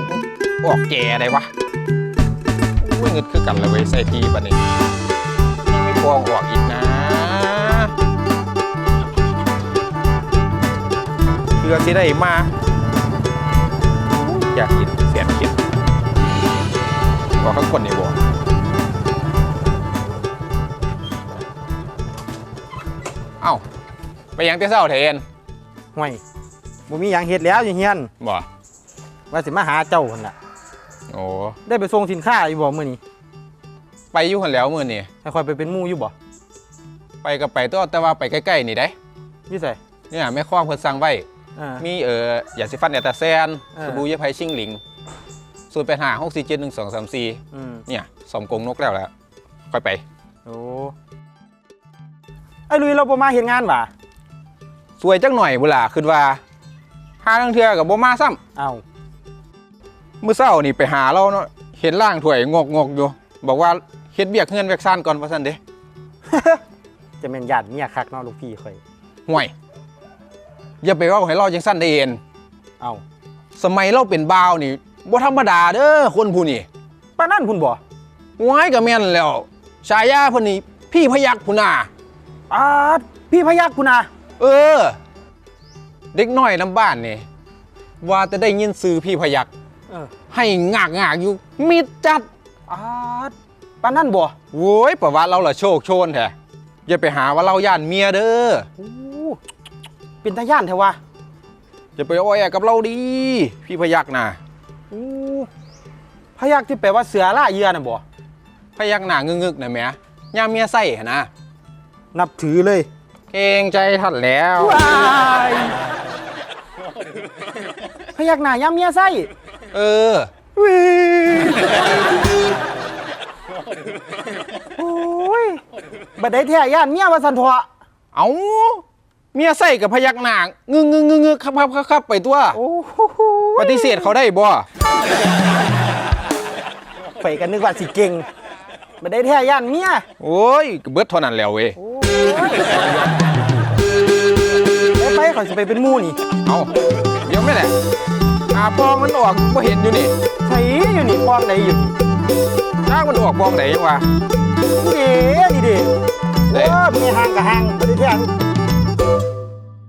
กออกแก่ได้วะอุ้ยเงินคือกันเลยเว้ยใส่ทีบัดนี้ยังไม่พอออกอีกนะเพื่อที่ได้มาอยากกินเสียนกินบอกข้างคนนี่บอกเอ้าไปยังเต้เศร้าเทนห่วยบ่มีหยังเฮ็ดแล้วอยู่เฮียนบ่ ว่าสิมาหาเจ้าหั่นล่ะ โอ้ได้ไปส่งสินค้าอยู่บ่มื้อนี้ไปอยู่คนแล้วมือนี่ให้ค่อยไปเป็นหมู่อยู่บ่ไปกับไปตัวแต่ว่าไปใกล้ๆนี่ได้อยู่ไสเนี่ยแม่ข้อมเพิ่นสั่งไว้เออมีเอ่อยาสีฟันเนตาแซนเออ สบู่เยาไพชิงหลิงสูตรไปหาหกสี่เจ็ดหนึ่งสองสามสี่อืมเนี่ยสมกงนกแล้วแหล้วค่อยไปโอ้ไอ้ลุยเราบ่มาเฮ็ดงานว่ะสวยจังหน่อยบุหล่าขึ้นว่าหาทั้งเทือกับบ่มาซ้เอ้าำมื้อเช้านี่ไปหาเราเนาะเห็นร่างถวยงกงกๆอยู่ บอกว่าเฮ็ดเบียกเฮือนเวียกซ่านก่อนว่าซั่นเด้ จะแม่นญาติเมียคักเนาะลูกพี่ข่อย ห่วย อย่าไปเว่าให้เราจังซั่นได้เอ็นเอ้าสมัยเราเป็นบ่าวนี่บ่ธรรมดาเด้อคนผู้นี่ป้านนั่นพุ่นบ่หวายก็แม่นแล้วฉายาเพิ่นนี่พี่พยักผู้น่ะปาดพี่พยักคุณน่ะเออ เด็กน้อยน้ำบ้านนี่ว่าจะได้ยินซื้อพี่พยัก เออ ให้งากงากๆอยู่มิดจัดปาดปานนั่นบ่โว้ยประวัติเราละโชคโชนแท้อย่าไปหาว่าเราย่านเมียเด้อโอ้เป็นตาย่านแท้วะอย่าไปอ้อยกับเราดี พี่พยักน่ะโอ้พยักที่แปลว่าเสือล่าเหยื่อน่ะบ่พยักหน้างึกๆนะแหม่ย่ามเมียใส่หนนะนับถือเลย เกรงใจท่านแล้ว ว้ายพยักหน้าย้ำเมียไส้ เออวิโอ้ยบัดได้แท้ย่านเมียว่าสันทอะเอาเมียใส่กับพยักหน้างึกงึกงึกงึกครับครับครับครับไปตัว โอ้โหปฏิเสธเขาได้บ่ไปกันนึกว่าสิเก่งบัดได้แท้ย่านเมียโอ้ยก็เบิดเท่านั้นแล้วเว้ยโอ้ยไปไปขอยสิไปเป็นหมู่นี่เอาเดี๋ยวไม่แหละ อาปองมันออกบ่เห็นอยู่นี่ใส่อยู่นี่ป้องไหนอยู่นี่ร่างมันออกปองไหนยังวะเด้นี่เด้เด้ โอ้ยมีห่างกับห่างบัดได้แท้